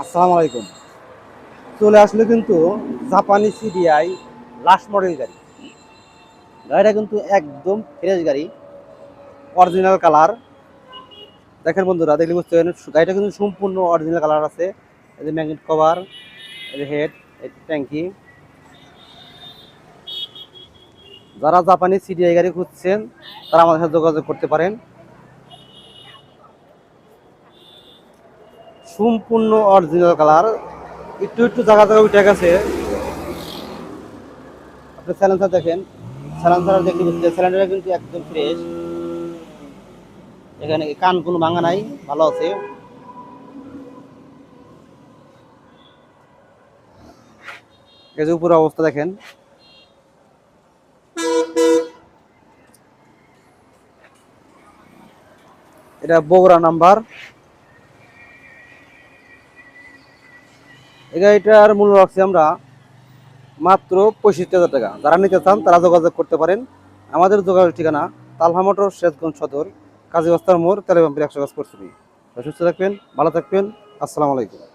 আসসালামু আলাইকুম। চলে আসলে কিন্তু জাপানি সিডিআই লাস্ট মডেল গাড়ি। গাড়িটা কিন্তু একদম ফ্রেশ গাড়ি অরিজিনাল কালার দেখেন বন্ধুরা, দেখলে বুঝতে পারেন গাড়িটা কিন্তু সম্পূর্ণ অরিজিনাল কালার আছে। এই যে ম্যাগনেট কভার এই যে হেড এই ট্যাঙ্কি যারা জাপানি সিডিআই গাড়ি খুঁজছেন, তারা আমাদের সাথে যোগাযোগ করতে পারেন। সম্পূর্ণ অরিজিনাল কালার একটু একটু জায়গা জায়গা উঠে গেছে। আপনি স্যালেন্সার দেখেন। স্যালেন্সার দেখতে বুঝতে কিন্তু একদম ফ্রেশ এখানে কান কোনো ভাঙা নাই, ভালো আছে। এই যে উপরে অবস্থা দেখেন। এটা বগুড়া নাম্বার এই গাড়িটার মূল্য রাখছি আমরা মাত্র পঁয়ষট্টি হাজার টাকা। যারা নিতে চান তারা যোগাযোগ করতে পারেন। আমাদের যোগাযোগ ঠিকানা তালহা মোটর শেষগঞ্জ সদর, কাজী বস্তার মোড়, তেলেবাম্পির একশো কাজ করছি সুস্থ থাকবেন, ভালো থাকবেন। আসসালামু আলাইকুম।